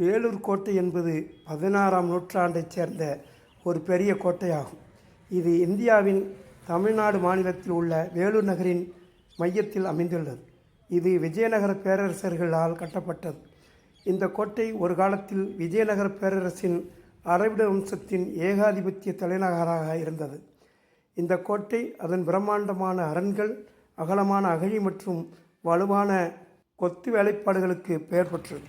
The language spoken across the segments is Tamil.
வேலூர் கோட்டை என்பது பதினாறாம் நூற்றாண்டைச் சேர்ந்த ஒரு பெரிய கோட்டையாகும். இது இந்தியாவின் தமிழ்நாடு மாநிலத்தில் உள்ள வேலூர் நகரின் மையத்தில் அமைந்துள்ளது. இது விஜயநகர பேரரசர்களால் கட்டப்பட்டது. இந்த கோட்டை ஒரு காலத்தில் விஜயநகர பேரரசின் அரவிட வம்சத்தின் ஏகாதிபத்திய தலைநகராக இருந்தது. இந்த கோட்டை அதன் பிரம்மாண்டமான அரண்கள் அகலமான அகழி மற்றும் வலுவான கொத்து வேலைப்பாடுகளுக்கு பெயர் பெற்றது.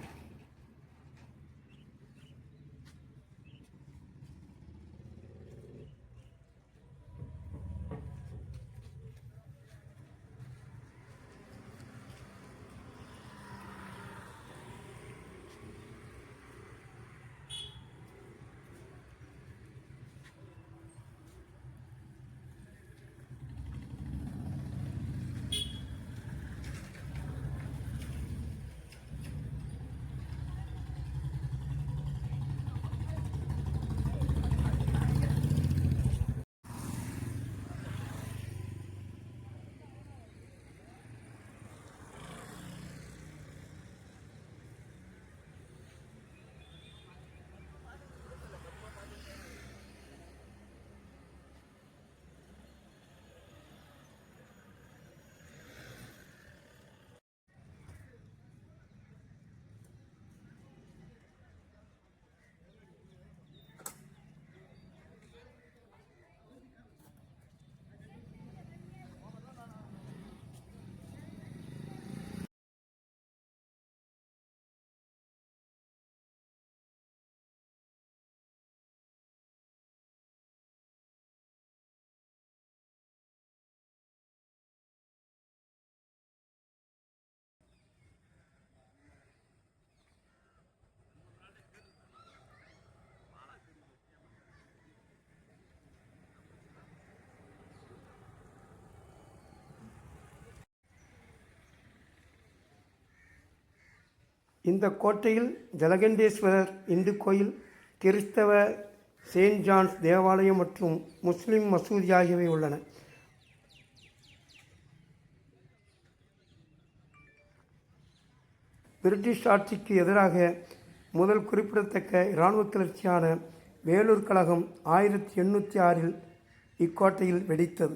இந்த கோட்டையில் ஜலகண்டேஸ்வரர் இந்து கோயில் கிறிஸ்தவ செயின்ட் ஜான்ஸ் தேவாலயம் மற்றும் முஸ்லிம் மசூதி ஆகியவை உள்ளன. பிரிட்டிஷ் ஆட்சிக்கு எதிராக முதல் குறிப்பிடத்தக்க இராணுவ கிளர்ச்சியான வேலூர் கழகம் ஆயிரத்தி எண்ணூற்றி ஆறில் இக்கோட்டையில் வெடித்தது.